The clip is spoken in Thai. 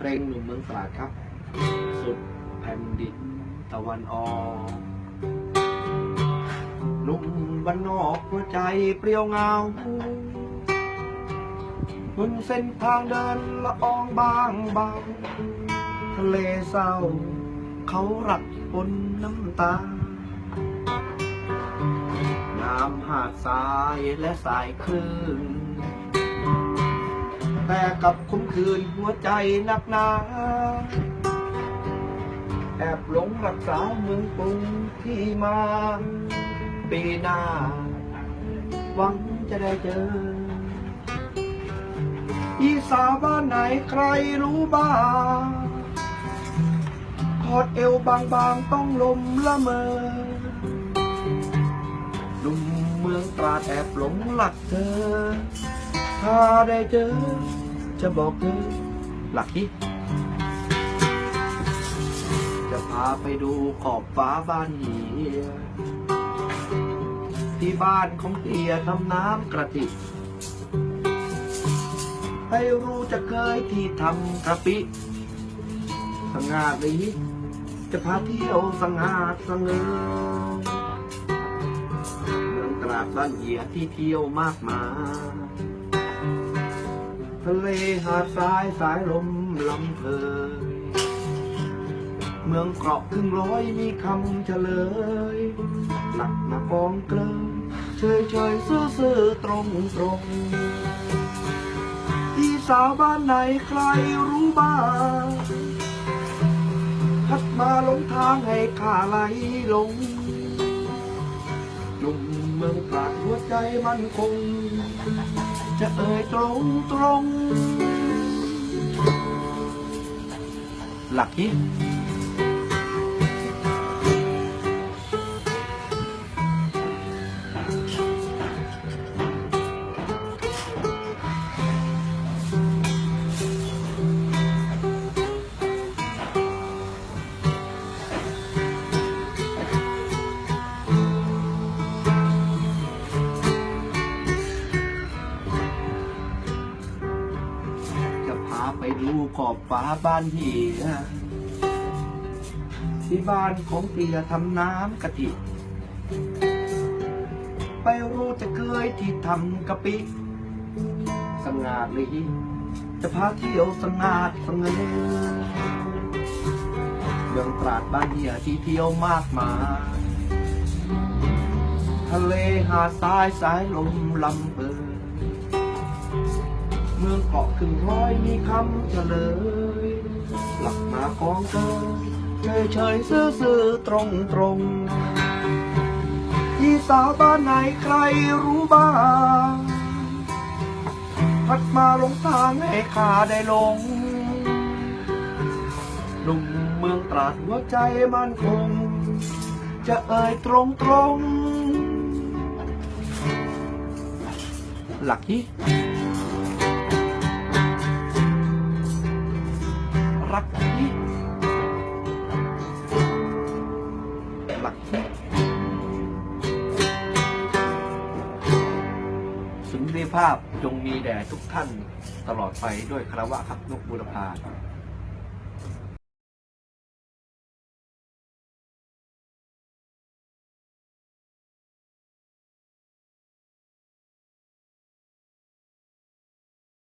เพลงหนุ่มเมืองตราดครับ สุดแผ่นดินตะวันออกหนุ่มบ้านนอกหัวใจเปรี้ยวเงาบนเส้นทางเดินละอองบางเบาทะเลเศร้า เขาหลักบนน้ำตา น้ำหาดทรายและสายคลื่น แต่กับคุมคืนหัวใจนักหนาแอบหลงรักษาเมืองกรุงที่มาปีหน้าหวังจะได้เจอ อีสาวบ้านไหนใครรู้บ้างคอดเอวบางๆต้องลมละเมอหนุ่มเมืองตราดแอบหลงหลักเธอ ถ้าได้เจอ จะบอกเธอหลักที่จะพาไปดูขอบฟ้าบ้านเฮียที่บ้านของเตียทำน้ำกระติก ให้รู้จะเคยที่ทำกะปิสง่าลีจะพาเที่ยวสง่าสงเงอเมืองตราดบ้านเหียที่เที่ยวมากมาย ทะเลหาดทรายสายลมลำเพยเมืองเกาะครึ่งร้อยมีคำเฉลยหลักมากองเกลอเฉยเฉยซื่อซื่อตรงตรงที่สาวบ้านไหนใครรู้บ้างพัดมาหลงทางให้ข้าไหลลง นุ่มเมืองตราดหัวใจมันคง จะเอ่ยตรงตรง หลักที่าไปดูขอบฟ้าบ้านเฮียที่บ้านของเตียทำน้ำกะทิ ไปรู้จะเคยที่ทำกะปิ สง่าลีจะพาเที่ยวสง่าสงเงอเมืองตราดบ้านเฮียที่เที่ยวมากมายทะเลหาดทรายสายลมลำเบอ เมืองเกาะครึ่งร้อยมีคำเฉลย หลักมากองเกยเฉยเฉยซื่อซื่อตรงตรงที่สาวบ้านไหนใครรู้บ้างพัดมาลงทางให้ข้าได้ลงหนุ่มเมืองตราดหัวใจมันคง จะเอ่ยตรงตรงหลักที่ รักที่หลักสุนทรีภาพจงมีแด่ทุกท่านตลอดไปด้วยคารวะครับนกบุรพา